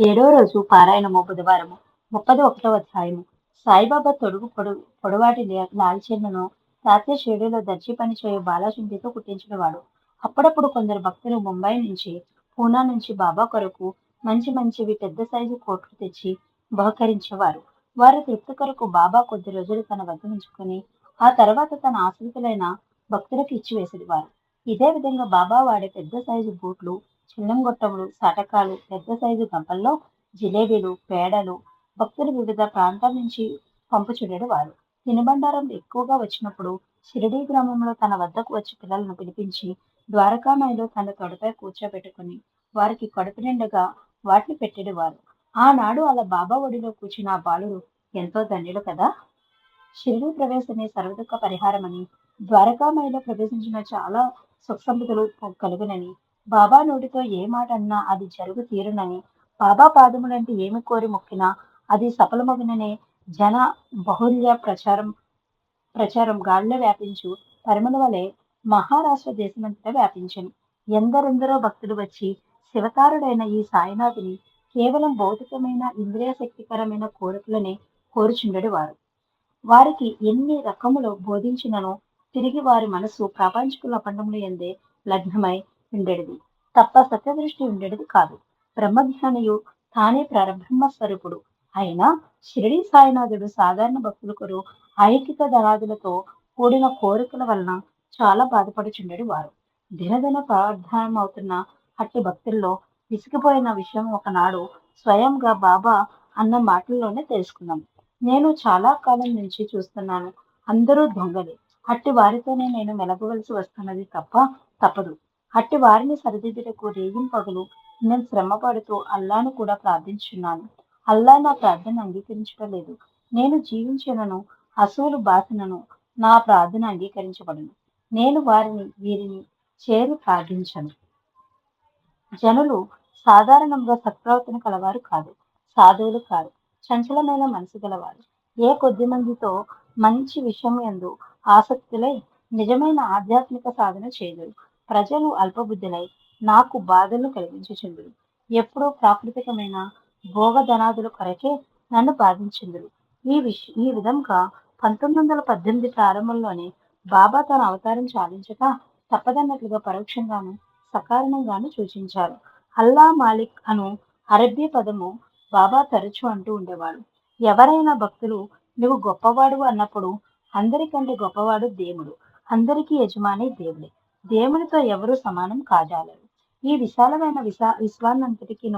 ఏడో రోజు పారాయణము బుధవారము ముప్పది ఒకటవ అధ్యాయము. సాయిబాబా తొడుగు పొడు పొడవాటి లే- రాత్రి షేడులో దర్జీ పని చేయు బాలాశుంఠితో కుట్టించినవాడు అప్పుడప్పుడు కొందరు భక్తులు ముంబై నుంచి పూనా నుంచి బాబా కొరకు మంచి మంచివి పెద్ద సైజు కోట్లు తెచ్చి బహుకరించేవారు. వారి తృప్తి కొరకు బాబా కొద్ది రోజులు తన వద్ద ఉంచుకొని ఆ తర్వాత తన ఆశ్రితులైన భక్తులకు ఇచ్చివేసేవారు ఇదే విధంగా బాబా వాడే పెద్ద సైజు బూట్లు చిన్నం గొట్టములు సాటకాలు పెద్ద సైజు గంపల్లో జిలేబీలు పేడలు భక్తులు వివిధ ప్రాంతాల నుంచి పంపుచుండేడు వారు. తినుబండారం ఎక్కువగా వచ్చినప్పుడు షిరిడీ గ్రామంలో తన వద్దకు వచ్చి పిల్లలను పిలిపించి ద్వారకామాయిలో తన తొడపై కూర్చోబెట్టుకుని వారికి కడుపు నిండగా వాటిని పెట్టేవారు ఆనాడు అలా బాబా ఒడిలో కూర్చున్న ఆ బాలుడు ఎంతో ధన్యుడు కదా? షిరిడీ ప్రవేశమే సర్వదుఃఖ పరిహారమని ద్వారకామాయిలో ప్రవేశించిన చాలా సుఖ సంపదలు కలుగునని బాబా నోటితో ఏ మాట అన్నా అది జరుగు తీరునని బాబా పాదములంటే ఏమి కోరి మొక్కినా అది సఫలమగుననే జన బహుళ్య ప్రచారం ప్రచారం గాల్లో వ్యాపించు పరిమళ వలె మహారాష్ట్ర దేశమంతటా వ్యాపించను. ఎందరెందరో భక్తులు వచ్చి శివతారుడైన ఈ సాయినాథుని కేవలం భౌతికమైన ఇంద్రియ శక్తికరమైన కోరికలనే కోరుచుండడు వారు. వారికి ఎన్ని రకములు బోధించినను తిరిగి వారి మనసు ప్రాపంచికుల పండములు ఎందే లగ్నమై ఉండేది. తప్ప సత్యదృష్టి ఉండేది కాదు. బ్రహ్మజ్ఞానియు తానే పరబ్రహ్మ స్వరూపుడు. అయినా షిరిడి సాయినాథుడు సాధారణ భక్తులకు ఐకిక దళాదులతో కూడిన కోరికల వలన చాలా బాధపడుచుండేది వారు. దినదిన ప్రార్థనం అవుతున్న అట్టి భక్తుల్లో విసిగిపోయిన విషయం ఒకనాడు స్వయంగా బాబా అన్న మాటల్లోనే తెలుసుకున్నాం. నేను చాలా కాలం నుంచి చూస్తున్నాను. అందరూ దొంగలే. అట్టి వారితోనే నేను మెలగవలసి వస్తున్నది తప్ప తప్పదు. అట్టి వారిని సరిదిద్దుటకు రేగింపగలు నేను శ్రమ పడుతూ అల్లాను కూడా ప్రార్థించున్నాను అల్లా నా ప్రార్థన అంగీకరించటలేదు. నేను జీవించినను అసూలు బాసినను నా ప్రార్థన అంగీకరించబడను. నేను వారిని వీరిని చేరి ప్రార్థించను. జనులు సాధారణంగా సత్ప్రవర్తన కలవారు కాదు సాధువులు కాదు చంచలమైన మనసు గలవారు. ఏ కొద్ది మందితో మంచి విషయం ఎందు ఆసక్తులై నిజమైన ఆధ్యాత్మిక సాధన చేయదురు. ప్రజలు అల్పబుద్ధులై నాకు బాధలు కలిగించుచుందురు ఎప్పుడూ ప్రాకృతికమైన భోగధనాదుల కొరకే నన్ను బాధించిందురు ఈ విష ఈ విధంగా పంతొమ్మిది వందల పద్దెనిమిది ప్రారంభంలోనే బాబా తన అవతారం చాలించక తప్పదన్నట్లుగా పరోక్షంగాను సకారణంగాను సూచించారు. అల్లా మాలిక్ అను అరబ్బీ పదము బాబా తరచూ అంటూ ఉండేవాడు. ఎవరైనా భక్తులు నువ్వు గొప్పవాడు అన్నప్పుడు అందరికంటే గొప్పవాడు దేవుడు. అందరికీ యజమాని దేవుడే. దేవునితో ఎవరు సమానం కాజాలరు. ఈ విశాలమైన విశా విశ్వాన్నంతటికి